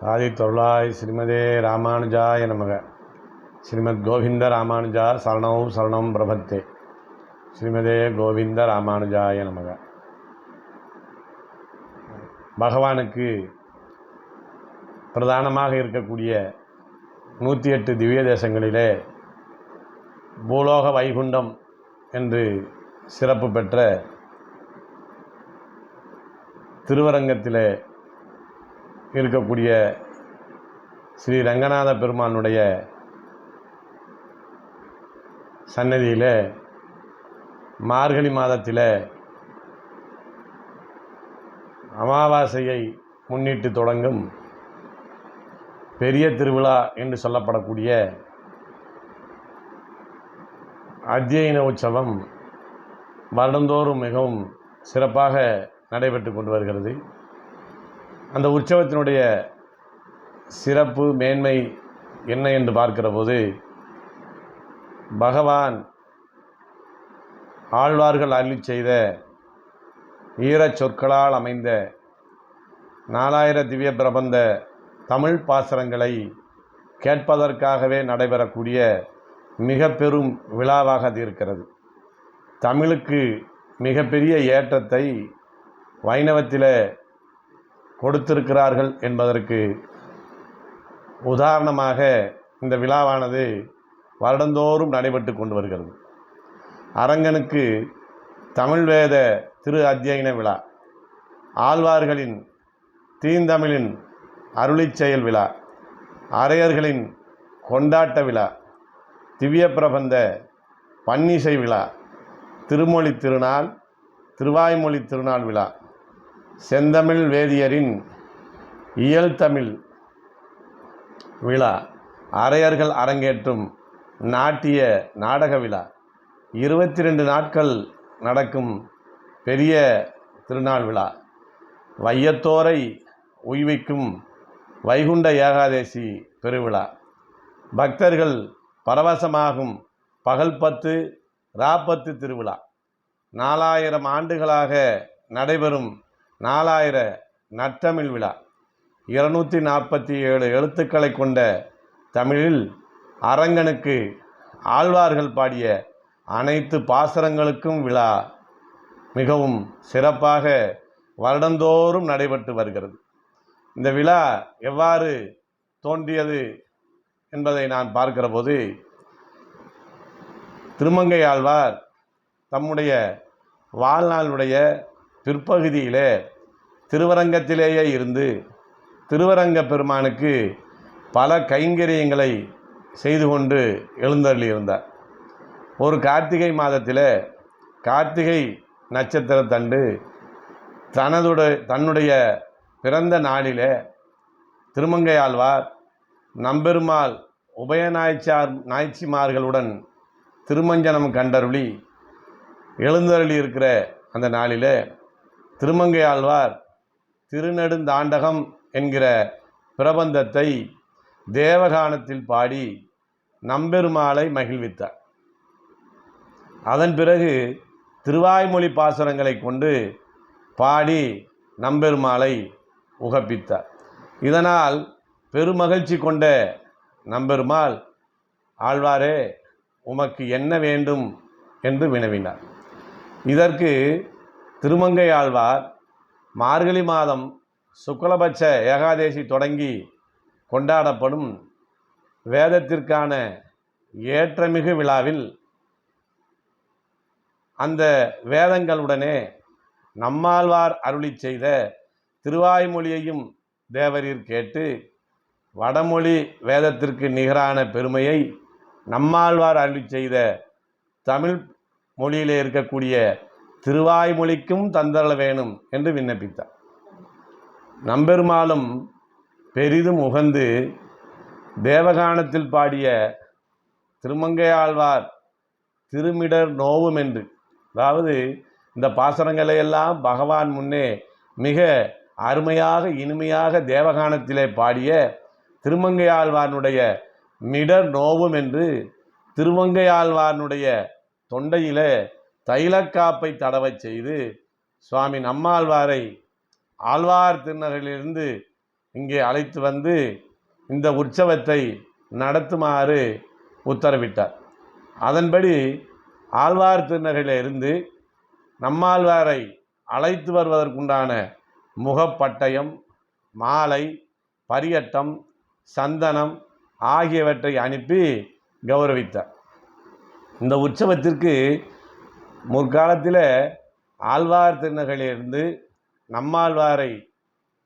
சாதி தொருளாய் ஸ்ரீமதே ராமானுஜாய நமக. ஸ்ரீமத் கோவிந்த ராமானுஜா சரணம் சரணம் பிரபத்தே. ஸ்ரீமதே கோவிந்த ராமானுஜாய நமக. பகவானுக்கு பிரதானமாக இருக்கக்கூடிய நூற்றி எட்டு திவ்ய தேசங்களிலே பூலோக வைகுண்டம் என்று சிறப்பு பெற்ற திருவரங்கத்திலே இருக்கக்கூடிய ஸ்ரீ ரங்கநாத பெருமானுடைய சன்னதியில் மார்கழி மாதத்தில் அமாவாசையை முன்னிட்டு தொடங்கும் பெரிய திருவிழா என்று சொல்லப்படக்கூடிய அத்தியன உற்சவம் வருடந்தோறும் மிகவும் சிறப்பாக நடைபெற்று கொண்டு வருகிறது. அந்த உற்சவத்தினுடைய சிறப்பு மேன்மை என்ன என்று பார்க்கிற போது பகவான் ஆழ்வார்கள் அருளி செய்த ஈரச் சொற்களால் அமைந்த நாலாயிர திவ்ய பிரபந்த தமிழ் பாசரங்களை கேட்பதற்காகவே நடைபெறக்கூடிய மிக பெரும் விழாவாக அது இருக்கிறது. தமிழுக்கு மிகப்பெரிய ஏற்றத்தை வைணவத்தில் கொடுத்திருக்கிறார்கள் என்பதற்கு உதாரணமாக இந்த விழாவானது வருடந்தோறும் நடைபெற்று கொண்டு வருகிறது. அரங்கனுக்கு தமிழ் வேத திரு அத்தியன விழா ஆழ்வார்களின் தீந்தமிழின் அருளிச் செயல் விழா அரையர்களின் கொண்டாட்ட விழா திவ்ய பிரபந்த பன்னிசை விழா திருமொழி திருநாள் திருவாய்மொழி திருநாள் விழா செந்தமிழ் வேதியரின் இயல் தமிழ் விழா அரையர்கள் அரங்கேற்றும் நாட்டிய நாடக விழா. இருபத்தி ரெண்டு நாட்கள் நடக்கும் பெரிய திருநாள் விழா. வையத்தோரை உய்விக்கும் வைகுண்ட ஏகாதேசி பெருவிழா. பக்தர்கள் பரவசமாகும் பகல் பத்து ராப்பத்து திருவிழா. நாலாயிரம் ஆண்டுகளாக நடைபெறும் நாலாயிர நற்றமிழ் விழா. இருநூற்றி நாற்பத்தி ஏழு எழுத்துக்களை கொண்ட தமிழில் அரங்கனுக்கு ஆழ்வார்கள் பாடிய அனைத்து பாசரங்களுக்கும் விழா மிகவும் சிறப்பாக வருடந்தோறும் நடைபெற்று வருகிறது. இந்த விழா எவ்வாறு தோன்றியது என்பதை நான் பார்க்கிற போது திருமங்கை ஆழ்வார் தம்முடைய வாழ்நாளுடைய பிற்பகுதியிலே திருவரங்கத்திலேயே இருந்து திருவரங்க பெருமானுக்கு பல கைங்கரியங்களை செய்து கொண்டு எழுந்தருளியிருந்தார். ஒரு கார்த்திகை மாதத்தில் கார்த்திகை நட்சத்திரத்தண்டு தனதுடைய தன்னுடைய பிறந்த நாளிலே திருமங்கையாழ்வார் நம்பெருமாள் உபயநாய்ச்சார் நாய்ச்சிமார்களுடன் திருமஞ்சனம் கண்டருளி எழுந்தருளி இருக்கிற அந்த நாளில் திருமங்கையாழ்வார் திருநெடுந்தாண்டகம் என்கிற பிரபந்தத்தை தேவகானத்தில் பாடி நம்பெருமாளை மகிழ்வித்தார். அதன் பிறகு திருவாய்மொழி பாசுரங்களை கொண்டு பாடி நம்பெருமாளை உகப்பித்தார். இதனால் பெருமகிழ்ச்சி கொண்ட நம்பெருமாள் ஆழ்வாரே உமக்கு என்ன வேண்டும்? என்று வினவினார். இதற்கு திருமங்கை ஆழ்வார் மார்கழி மாதம் சுக்லபட்ச ஏகாதேசி தொடங்கி கொண்டாடப்படும் வேதத்திற்கான ஏற்றமிகு விழாவில் அந்த வேதங்களுடனே நம்மாழ்வார் அருளி செய்த திருவாய்மொழியையும் தேவரீர் கேட்டு வடமொழி வேதத்திற்கு நிகரான பெருமையை நம்மாழ்வார் அருளி செய்த தமிழ் மொழியிலே இருக்கக்கூடிய திருவாய்மொழிக்கும் தந்தரள வேணும் என்று விண்ணப்பித்தார். நம்பெருமாளும் பெரிதும் உகந்து தேவகானத்தில் பாடிய திருமங்கையாழ்வார் திருமிடர் நோவும் என்று அதாவது இந்த பாசனங்களை எல்லாம் பகவான் முன்னே மிக அருமையாக இனிமையாக தேவகானத்திலே பாடிய திருமங்கையாழ்வானுடைய மிடர் நோவும் என்று திருமங்கையாழ்வானுடைய தொண்டையிலே தைலக்காப்பை தடவச் செய்து சுவாமி நம்மாழ்வாரை ஆழ்வார் திருநகரிலிருந்து இங்கே அழைத்து வந்து இந்த உற்சவத்தை நடத்துமாறு உத்தரவிட்டார். அதன்படி ஆழ்வார் திருநகரிலிருந்து இருந்து நம்மாழ்வாரை அழைத்து வருவதற்குண்டான முகப்பட்டயம் மாலை பரியட்டம் சந்தனம் ஆகியவற்றை அனுப்பி கௌரவித்தார். இந்த உற்சவத்திற்கு முற்காலத்தில் ஆழ்வார் திருநகையிலிருந்து நம்மாழ்வாரை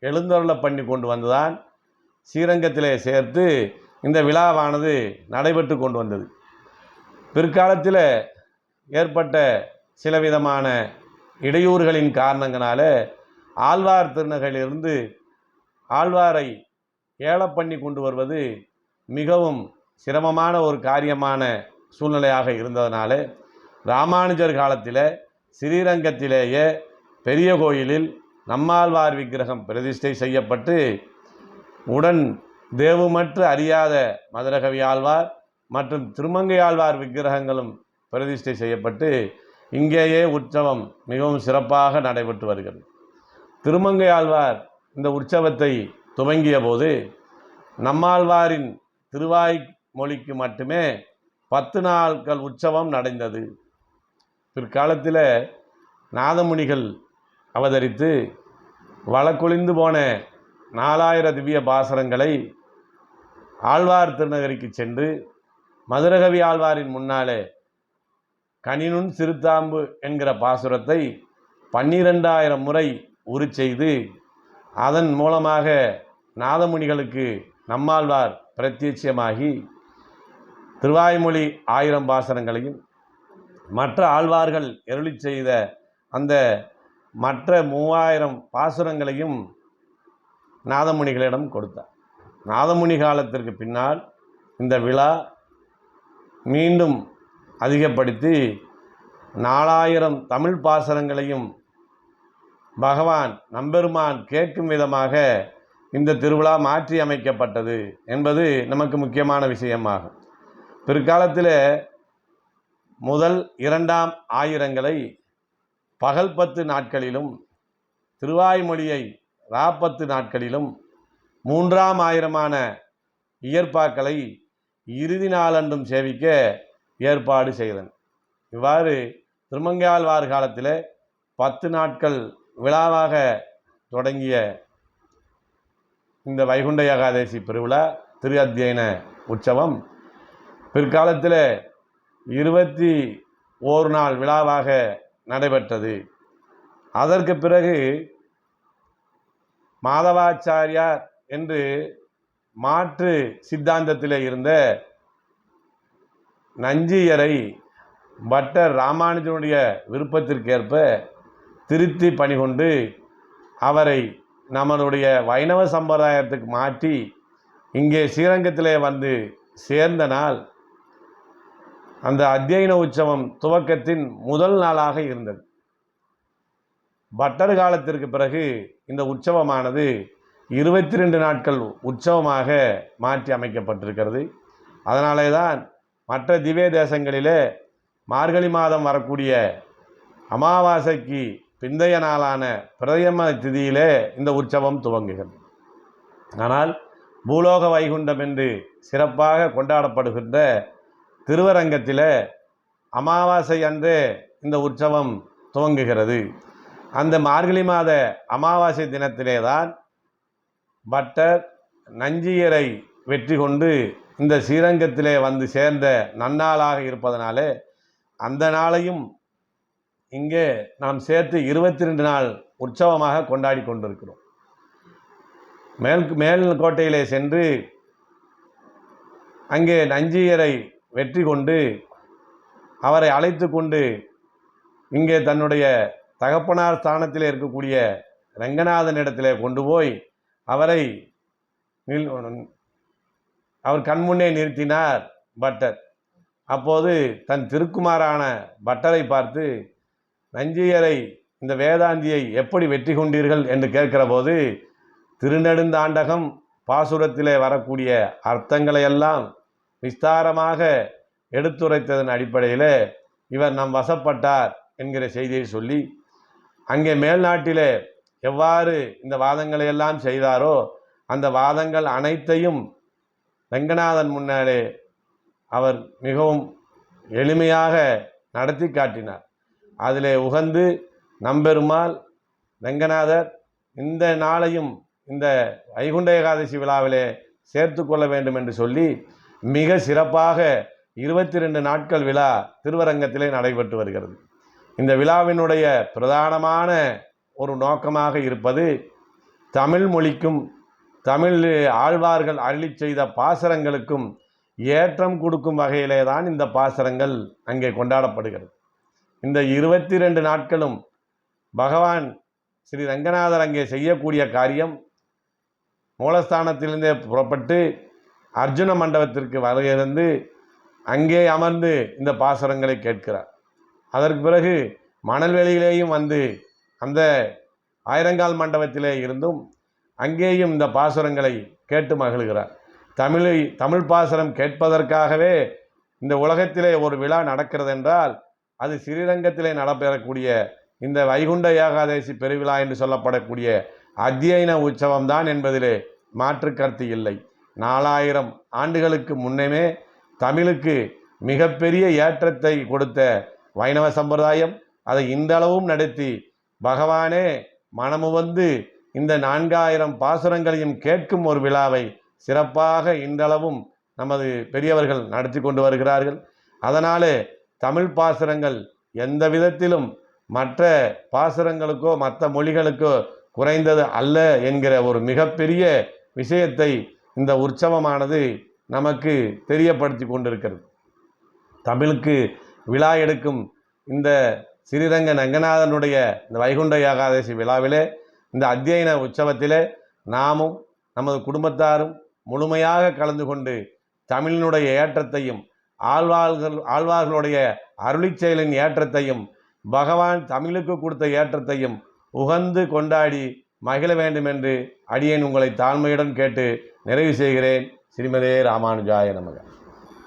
எழுந்தருள பண்ணி கொண்டு வந்துதான் ஸ்ரீரங்கத்திலே சேர்த்து இந்த விழாவானது நடைபெற்று கொண்டு வந்தது. பிற்காலத்தில் ஏற்பட்ட சில விதமான இடையூறுகளின் காரணங்களால ஆழ்வார் திருநகையிலிருந்து ஆழ்வாரை ஏல பண்ணி கொண்டு வருவது மிகவும் சிரமமான ஒரு காரியமான சூழ்நிலையாக இருந்ததனால ராமானுஜர் காலத்தில் ஸ்ரீரங்கத்திலேயே பெரிய கோயிலில் நம்மாழ்வார் விக்கிரகம் பிரதிஷ்டை செய்யப்பட்டு உடன் தேவுமற்று அறியாத மதுரகவி ஆழ்வார் மற்றும் திருமங்கை ஆழ்வார் விக்கிரகங்களும் பிரதிஷ்டை செய்யப்பட்டு இங்கேயே உற்சவம் மிகவும் சிறப்பாக நடைபெற்று வருகிறது. திருமங்கை ஆழ்வார் இந்த உற்சவத்தை துவங்கிய போது நம்மாழ்வாரின் திருவாய் மொழிக்கு மட்டுமே பத்து நாட்கள் உற்சவம் நடந்தது. பிற்காலத்தில் நாதமுனிகள் அவதரித்து வழக்கொழிந்து போன நாலாயிர திவ்ய பாசரங்களை ஆழ்வார் திருநகரிக்கு சென்று மதுரகவி ஆழ்வாரின் முன்னாலே கனினுன் சிறுத்தாம்பு என்கிற பாசுரத்தை பன்னிரெண்டாயிரம் முறை உரு செய்து அதன் மூலமாக நாதமுனிகளுக்கு நம்மாழ்வார் பிரத்யட்சியமாகி திருவாய்மொழி ஆயிரம் பாசனங்களையும் மற்ற ஆழ்வார்கள் எருளி செய்த அந்த மற்ற மூவாயிரம் பாசுரங்களையும் நாதமுனிகளிடம் கொடுத்தார். நாதமுனி காலத்திற்கு பின்னால் இந்த விழா மீண்டும் அதிகப்படுத்தி நாலாயிரம் தமிழ் பாசுரங்களையும் பகவான் நம்பெருமான் கேட்கும் விதமாக இந்த திருவிழா மாற்றி அமைக்கப்பட்டது என்பது நமக்கு முக்கியமான விஷயமாகும். பிற்காலத்தில் முதல் இரண்டாம் ஆயிரங்களை பகல் பத்து நாட்களிலும் திருவாய்மொழியை ராப்பத்து நாட்களிலும் மூன்றாம் ஆயிரமான இயற்பாக்களை இறுதி நாளன்றும் சேவிக்க ஏற்பாடு செய்தன். இவ்வாறு திருமங்கையாழ்வார் காலத்தில் பத்து நாட்கள் விழாவாக தொடங்கிய இந்த வைகுண்ட ஏகாதசி பெருவிழா திரு அத்தியன உற்சவம் பிற்காலத்தில் இருபத்தி ஓர் நாள் விழாவாக நடைபெற்றது. அதற்கு பிறகு மாதவாச்சாரியார் என்று மாற்று சித்தாந்தத்தில் இருந்த நஞ்சியரை பட்டர் ராமானுஜனுடைய விருப்பத்திற்கேற்ப திருத்தி பணிகொண்டு அவரை நம்மளுடைய வைணவ சம்பிரதாயத்துக்கு மாற்றி இங்கே ஸ்ரீரங்கத்திலே வந்து சேர்ந்த நாள் அந்த அத்தியன உற்சவம் துவக்கத்தின் முதல் நாளாக இருந்தது. பட்டர் காலத்திற்கு பிறகு இந்த உற்சவமானது இருபத்தி ரெண்டு நாட்கள் உற்சவமாக மாற்றி அமைக்கப்பட்டிருக்கிறது. அதனாலே தான் மற்ற திவ்ய தேசங்களிலே மார்கழி மாதம் வரக்கூடிய அமாவாசைக்கு பிந்தைய நாளான பிரதம திதியிலே இந்த உற்சவம் துவங்குகிறது. ஆனால் பூலோக வைகுண்டம் என்று சிறப்பாக கொண்டாடப்படுகின்ற திருவரங்கத்தில் அமாவாசை அன்று இந்த உற்சவம் துவங்குகிறது. அந்த மார்கழி மாத அமாவாசை தினத்திலே தான் பட்டர் நஞ்சியரை வெற்றி கொண்டு இந்த ஸ்ரீரங்கத்திலே வந்து சேர்ந்த நன்னாளாக இருப்பதனாலே அந்த நாளையும் இங்கே நாம் சேர்த்து இருபத்தி ரெண்டு நாள் உற்சவமாக கொண்டாடி கொண்டிருக்கிறோம். மேல் மேல் கோட்டையிலே சென்று அங்கே நஞ்சியரை வெற்றி கொண்டு அவரை அழைத்து கொண்டு இங்கே தன்னுடைய தகப்பனார் ஸ்தானத்தில் இருக்கக்கூடிய ரங்கநாதன் இடத்திலே கொண்டு போய் அவரை நில் அவர் கண்முன்னே நிறுத்தினார் பட்டர். அப்போது தன் திருக்குமாரான பட்டரை பார்த்து நஞ்சியரை இந்த வேதாந்தியை எப்படி வெற்றி கொண்டீர்கள்? என்று கேட்கிற போது திருநெடுந்தாண்டகம் பாசுரத்திலே வரக்கூடிய அர்த்தங்களை எல்லாம் விஸ்தாரமாக எடுத்துரைத்ததன் அடிப்படையில் இவர் நம் வசப்பட்டார் என்கிற செய்தியை சொல்லி அங்கே மேல்நாட்டிலே எவ்வாறு இந்த வாதங்களை எல்லாம் செய்தாரோ அந்த வாதங்கள் அனைத்தையும் ரங்கநாதன் முன்னாலே அவர் மிகவும் எளிமையாக நடத்தி காட்டினார். அதிலே உகந்து நம்பெருமாள் ரங்கநாதர் இந்த நாளையும் இந்த வைகுண்ட ஏகாதசி விழாவிலே சேர்த்து கொள்ள வேண்டும் என்று சொல்லி மிக சிறப்பாக இருபத்தி ரெண்டு நாட்கள் விழா திருவரங்கத்திலே நடைபெற்று வருகிறது. இந்த விழாவினுடைய பிரதானமான ஒரு நோக்கமாக இருப்பது தமிழ் மொழிக்கும் தமிழ் ஆழ்வார்கள் அருளி செய்த பாசரங்களுக்கும் ஏற்றம் கொடுக்கும் வகையிலே தான் இந்த பாசரங்கள் அங்கே கொண்டாடப்படுகிறது. இந்த இருபத்தி ரெண்டு நாட்களும் பகவான் ஸ்ரீ ரங்கநாதர் அங்கே செய்யக்கூடிய காரியம் மூலஸ்தானத்திலிருந்தே புறப்பட்டு அர்ஜுன மண்டபத்திற்கு வருகிறது அங்கே அமர்ந்து இந்த பாசுரங்களை கேட்கிறார். அதற்கு பிறகு மணல்வெளியிலேயும் வந்து அந்த ஆயிரங்கால் மண்டபத்திலே இருந்தும் அங்கேயும் இந்த பாசுரங்களை கேட்டு மகிழ்கிறார். தமிழை தமிழ் பாசுரம் கேட்பதற்காகவே இந்த உலகத்திலே ஒரு விழா நடக்கிறது என்றால் அது ஸ்ரீரங்கத்திலே நடைபெறக்கூடிய இந்த வைகுண்ட ஏகாதசி பெருவிழா என்று சொல்லப்படக்கூடிய அத்தியன உற்சவம் தான் என்பதிலே மாற்று கருத்து இல்லை. நாலாயிரம் ஆண்டுகளுக்கு முன்னமே தமிழுக்கு மிகப்பெரிய ஏற்றத்தை கொடுத்த வைணவ சம்பிரதாயம் அதை இந்தளவும் நடத்தி பகவானே மனமு வந்து இந்த நான்காயிரம் பாசுரங்களையும் கேட்கும் ஒரு விழாவை சிறப்பாக இன்றளவும் நமது பெரியவர்கள் நடத்தி கொண்டு வருகிறார்கள். அதனாலே தமிழ் பாசுரங்கள் எந்த விதத்திலும் மற்ற பாசுரங்களுக்கோ மற்ற மொழிகளுக்கோ குறைந்தது அல்ல என்கிற ஒரு மிகப்பெரிய விஷயத்தை இந்த உற்சவமானது நமக்கு தெரியப்படுத்தி கொண்டிருக்கிறது. தமிழுக்கு விழா எடுக்கும் இந்த ஸ்ரீரங்க ரங்கநாதனுடைய இந்த வைகுண்ட ஏகாதசி விழாவிலே இந்த அத்தியன உற்சவத்திலே நாமும் நமது குடும்பத்தாரும் முழுமையாக கலந்து கொண்டு தமிழினுடைய ஏற்றத்தையும் ஆழ்வார்கள் ஆழ்வார்களுடைய அருளிச் செயலின் ஏற்றத்தையும் பகவான் தமிழுக்கு கொடுத்த ஏற்றத்தையும் உகந்து கொண்டாடி மகிழ வேண்டும் என்று அடியேன் உங்களை தாழ்மையுடன் கேட்டு நிறைவு செய்கிறேன். ஸ்ரீமதே ராமானுஜாய நமக.